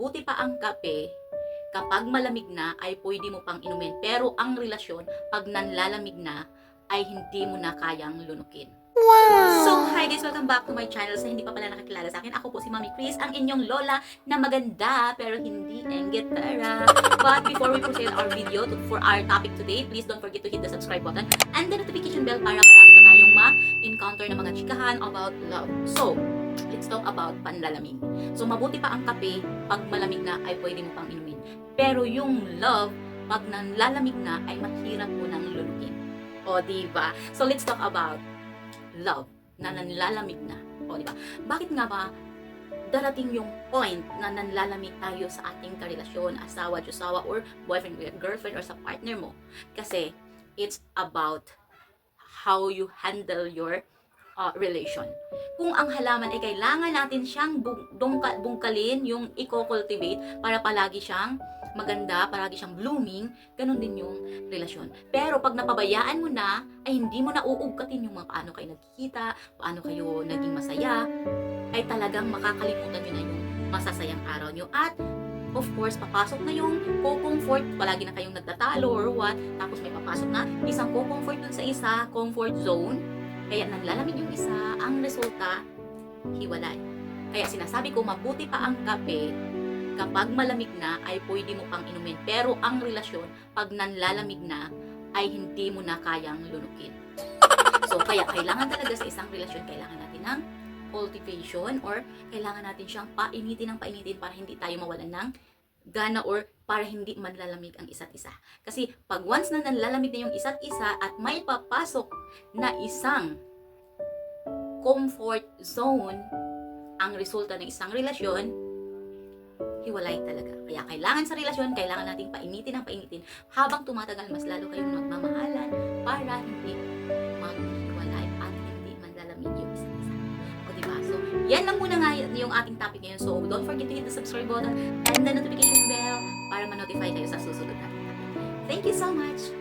mabuti pa ang kape kapag malamig na ay pwede mo pang inumin. Pero ang relasyon, pag nanlalamig na, ay hindi mo na kayang lunukin. So, hi guys! Welcome back to my channel. Sa hindi pa pala nakakilala sa akin, ako po si Mami Chris, ang inyong lola na maganda pero hindi engetara. But before we proceed our video to, for our topic today, please don't forget to hit the subscribe button and the notification bell para marami pa tayong ma-encounter na mga chikahan about love. So, let's talk about panlalamig. So, mabuti pa ang kape, pag malamig na ay pwede mo pang inumin. Pero yung love, pag nanlalamig na ay mahirap mo nang lunukin. O, diba? So, let's talk about love na nanlalamig na. O, di ba? Bakit nga ba darating yung point na nanlalamig tayo sa ating karelasyon, asawa, jusawa, or boyfriend, girlfriend, or sa partner mo? Kasi, it's about how you handle your uh, relation. Kung ang halaman ay kailangan natin siyang bungkalin, yung i-cultivate para palagi siyang maganda, palagi siyang blooming, ganun din yung relasyon. Pero pag napabayaan mo na, ay hindi mo na uugkatin yung mga paano kayo nagkikita, paano kayo naging masaya, ay talagang makakalimutan nyo na yung masasayang araw nyo. At, of course, papasok na yung co-comfort, palagi na kayong nagtatalo or what, tapos may papasok na isang co-comfort dun sa isa, comfort zone, kaya nanlalamig yung isa, ang resulta, hiwalay. Kaya sinasabi ko, mabuti pa ang kape, kapag malamig na ay pwede mo pang inumin. Pero ang relasyon, pag nanlalamig na, ay hindi mo na kayang lunukin. So, kaya kailangan talaga sa isang relasyon, kailangan natin ng cultivation or kailangan natin siyang painitin ng painitin para hindi tayo mawalan ng gana or para hindi manlalamig ang isa't isa. Kasi pag once na nanlalamig na yung isa't isa at may papasok na isang comfort zone, ang resulta ng isang relasyon, hiwalay talaga. Kaya kailangan sa relasyon, kailangan nating painitin ang painitin habang tumatagal, mas lalo kayong magmamahalan para hindi maghiwalay yan lang muna nga yung ating topic ngayon. So, don't forget to hit the subscribe button and the notification bell para ma-notify kayo sa susunod natin. Thank you so much!